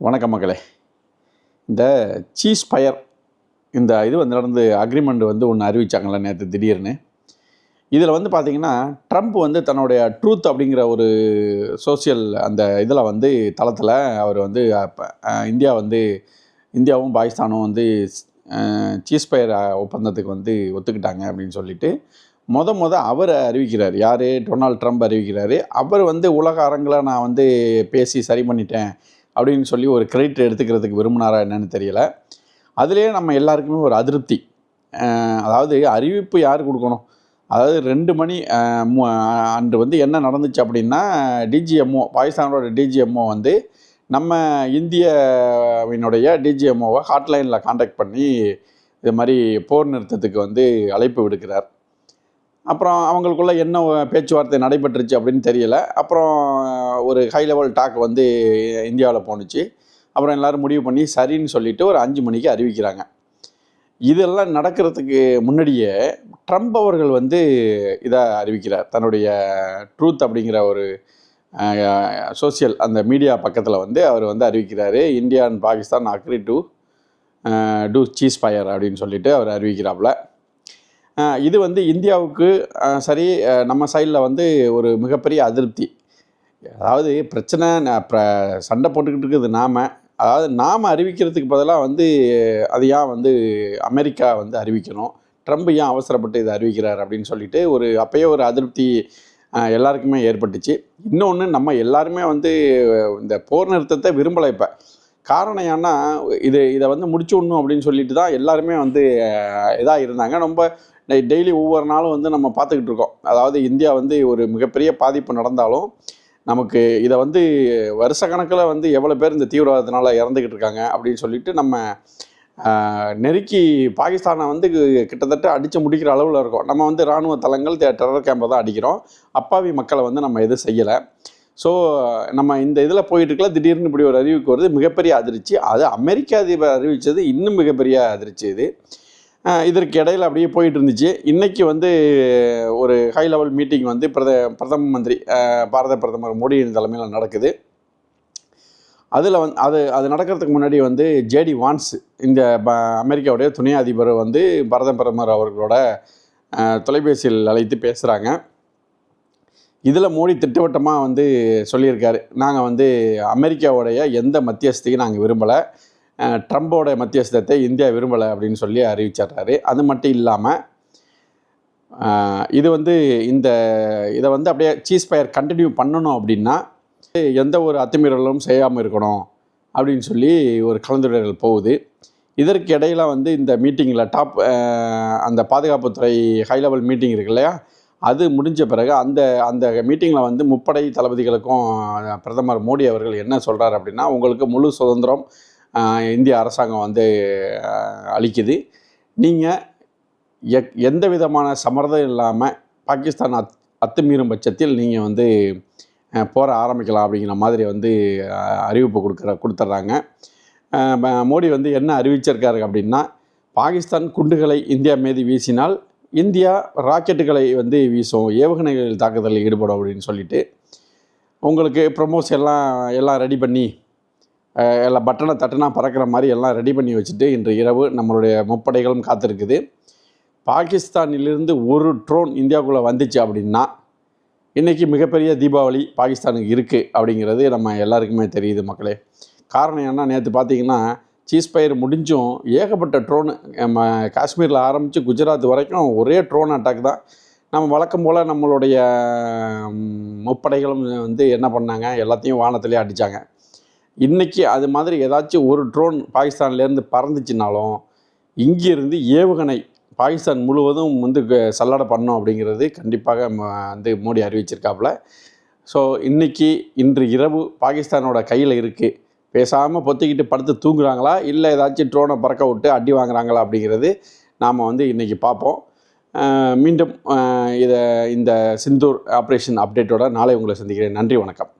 வணக்கம் மகளே இந்த சீஸ் பயர் இந்த இது வந்து நடந்து அக்ரிமெண்ட் வந்து ஒன்று அறிவித்தாங்களே நேற்று திடீர்னு. இதில் வந்து பார்த்திங்கன்னா ட்ரம்ப் வந்து தன்னுடைய ட்ரூத் அப்படிங்கிற ஒரு சோஷியல் அந்த இதில் வந்து தளத்தில் அவர் வந்து இந்தியா வந்து இந்தியாவும் பாகிஸ்தானும் வந்து சீஸ் பயர் ஒப்பந்தத்துக்கு வந்து ஒத்துக்கிட்டாங்க அப்படின்னு சொல்லிட்டு மொத மொத அவர் அறிவிக்கிறார். யார்? Donald Trump அறிவிக்கிறாரு. அவர் வந்து உலக அரங்கில் நான் வந்து பேசி சரி பண்ணிட்டேன். அப்படின்னு சொல்லி ஒரு கிரெடிட் எடுத்துக்கிறதுக்கு விரும்பினாரா என்னன்னு தெரியல. அதுலேயே நம்ம எல்லாருக்குமே ஒரு அதிருப்தி. அதாவது அறிவிப்பு யார் கொடுக்கணும்? அதாவது ரெண்டு மணி மு- அன்று வந்து என்ன நடந்துச்சு அப்படின்னா டிஜிஎம்ஓ பாகிஸ்தானோட டிஜிஎம்ஓ வந்து நம்ம இந்தியவினுடைய டிஜிஎம்ஓவை ஹாட்லைனில் காண்டாக்ட் பண்ணி இது மாதிரி போர் நிறுத்தத்துக்கு வந்து அழைப்பு விடுக்கிறார். அப்புறம் அவங்களுக்குள்ளே என்ன பேச்சுவார்த்தை நடைபெற்றுச்சு அப்படின்னு தெரியல. அப்புறம் ஒரு ஹை லெவல் டாக் வந்து இந்தியாவில் போணுச்சு. அப்புறம் எல்லோரும் முடிவு பண்ணி சரின்னு சொல்லிட்டு ஒரு அஞ்சு மணிக்கு அறிவிக்கிறாங்க. இதெல்லாம் நடக்கிறதுக்கு முன்னாடியே ட்ரம்ப் அவர்கள் வந்து இதை அறிவிக்கிறார். தன்னுடைய ட்ரூத் அப்படிங்கிற ஒரு சோஷியல் அந்த மீடியா பக்கத்தில் வந்து அவர் வந்து அறிவிக்கிறாரு. India and Pakistan agree to do ceasefire அப்படின்னு சொல்லிட்டு அவர் அறிவிக்கிறாப்புல. இது வந்து இந்தியாவுக்கு சரி நம்ம சைடில் வந்து ஒரு மிகப்பெரிய அதிருப்தி. அதாவது பிரச்சனை ந- சண்டை போட்டுக்கிட்டு இருக்குது நாம். அதாவது நாம் அறிவிக்கிறதுக்கு பதிலாக வந்து அது ஏன் வந்து அமெரிக்கா வந்து அறிவிக்கணும்? ட்ரம்ப் ஏன் அவசரப்பட்டு இதை அறிவிக்கிறார் அப்படின்னு சொல்லிட்டு ஒரு அப்பயே ஒரு அதிருப்தி எல்லாருக்குமே ஏற்பட்டுச்சு. இன்னொன்று நம்ம எல்லாருமே வந்து இந்த போர் நிறுத்தத்தை விரும்பலை இப்போ. காரணம் ஏன்னா இது இதை வந்து முடிச்சு விடணும் அப்படின்னு சொல்லிட்டு தான் எல்லாருமே வந்து இதாக இருந்தாங்க ரொம்ப டெய்லி ஒவ்வொரு நாளும் வந்து நம்ம பார்த்துக்கிட்டு இருக்கோம். அதாவது இந்தியா வந்து ஒரு மிகப்பெரிய பாதிப்பு நடந்தாலும் நமக்கு இதை வந்து வருஷ கணக்கில் வந்து எவ்வளோ பேர் இந்த தீவிரவாதத்தினால இறந்துக்கிட்டு இருக்காங்க அப்படின்னு சொல்லிட்டு நம்ம நெருக்கி பாகிஸ்தானை வந்து கிட்டத்தட்ட அடித்து முடிக்கிற அளவில் இருக்கும். நம்ம வந்து இராணுவ தளங்கள் டெரர் கேம்பை தான் அடிக்கிறோம். அப்பாவி மக்களை வந்து நம்ம எதுவும் செய்யலை. ஸோ நம்ம இந்த இதில் போயிட்டுருக்கல திடீர்னு இப்படி ஒரு அறிவிப்பு வருது மிகப்பெரிய அதிர்ச்சி. அது அமெரிக்க அதிபர் அறிவித்தது இன்னும் மிகப்பெரிய அதிர்ச்சி இது. இதற்கு இடையில் அப்படியே போயிட்டு இருந்துச்சு இன்னைக்கு வந்து ஒரு ஹை லெவல் மீட்டிங் வந்து பிரத பிரதம மந்திரி பாரத பிரதமர் மோடியின் தலைமையில் நடக்குது. அதில் வந்து அது அது நடக்கிறதுக்கு முன்னாடி வந்து ஜேடி வான்ஸ் இந்த ப அமெரிக்காவுடைய துணை அதிபர் வந்து பாரத பிரதமர் அவர்களோட தொலைபேசியில் அழைத்து பேசுகிறாங்க இதில் மோடி திட்டவட்டமாக வந்து சொல்லியிருக்காரு. நாங்கள் வந்து அமெரிக்காவுடைய எந்த மத்தியஸ்தையும் நாங்கள் விரும்பலை. ட்ரம்போட மத்தியஸ்தத்தை இந்தியா விரும்பலை அப்படின்னு சொல்லி அறிவிச்சிடுறாரு. அது மட்டும் இல்லாமல் இது வந்து இந்த இதை வந்து அப்படியே சீஸ் பயர் கண்டினியூ பண்ணணும் அப்படின்னா எந்த ஒரு அத்துமீறலும் செய்யாமல் இருக்கணும் அப்படின்னு சொல்லி ஒரு கலந்துரையாடல் போகுது. இதற்கு இடையில் வந்து இந்த மீட்டிங்கில் டாப் அந்த பாதுகாப்புத்துறை ஹை லெவல் மீட்டிங் இருக்கு இல்லையா? அது முடிஞ்ச பிறகு அந்த அந்த மீட்டிங்கில் வந்து முப்படை தளபதிகளுக்கும் பிரதமர் மோடி அவர்கள் என்ன சொல்கிறார் அப்படின்னா உங்களுக்கு முழு சுதந்திரம் இந்திய அரசாங்கம் வந்து அளிக்குது. நீங்கள் எக் எந்த விதமான சமரதம் இல்லாமல் பாகிஸ்தான் அத் அத்துமீறும் பட்சத்தில் நீங்கள் வந்து போகிற ஆரம்பிக்கலாம் அப்படிங்கிற மாதிரி வந்து அறிவிப்பு கொடுக்குற கொடுத்துட்றாங்க. மோடி வந்து என்ன அறிவிச்சிருக்காரு அப்படின்னா பாகிஸ்தான் குண்டுகளை இந்தியா மீது வீசினால் இந்தியா ராக்கெட்டுகளை வந்து வீசும் ஏவுகணைகள் தாக்குதலில் ஈடுபடும் அப்படின்னு சொல்லிட்டு உங்களுக்கு ப்ரொமோஸ் எல்லாம் எல்லாம் ரெடி பண்ணி எல்லாம் பட்டனை தட்டுனா பறக்கிற மாதிரி எல்லாம் ரெடி பண்ணி வச்சுட்டு இன்று இரவு நம்மளுடைய முப்படைகளும் காத்திருக்குது. பாகிஸ்தானிலிருந்து ஒரு ட்ரோன் இந்தியாவுக்குள்ளே வந்துச்சு அப்படின்னா இன்றைக்கி மிகப்பெரிய தீபாவளி பாகிஸ்தானுக்கு இருக்குது அப்படிங்கிறது நம்ம எல்லாருக்குமே தெரியுது மக்களே. காரணம் என்ன நேற்று பார்த்தீங்கன்னா சீஸ் பயிர் முடிஞ்சும் ஏகப்பட்ட ட்ரோனு நம்ம காஷ்மீரில் ஆரம்பித்து குஜராத் வரைக்கும் ஒரே ட்ரோன் அட்டாக் தான். நம்ம வழக்கம் போல் நம்மளுடைய முப்படைகளும் வந்து என்ன பண்ணாங்க? எல்லாத்தையும் வானத்திலே அடித்தாங்க இன்றைக்கி அது மாதிரி ஏதாச்சும் ஒரு ட்ரோன் பாகிஸ்தான்லேருந்து பறந்துச்சுனாலும் இங்கிருந்து ஏவுகணை பாகிஸ்தான் முழுவதும் வந்து சல்லடை பண்ணோம் அப்படிங்கிறது கண்டிப்பாக ம- வந்து மோடி அறிவிச்சிருக்காப்புல. ஸோ இன்றைக்கி இன்று இரவு பாகிஸ்தானோட கையில் இருக்குது பேசாமல் பொத்திக்கிட்டு படுத்து தூங்குறாங்களா? இல்லை ஏதாச்சும் ட்ரோனை பறக்க விட்டு அடி வாங்குறாங்களா அப்படிங்கிறது நாம் வந்து இன்றைக்கி பார்ப்போம். மீண்டும் இதை இந்த சிந்தூர் ஆப்ரேஷன் அப்டேட்டோட நாளை உங்களை சந்திக்கிறேன். நன்றி வணக்கம்.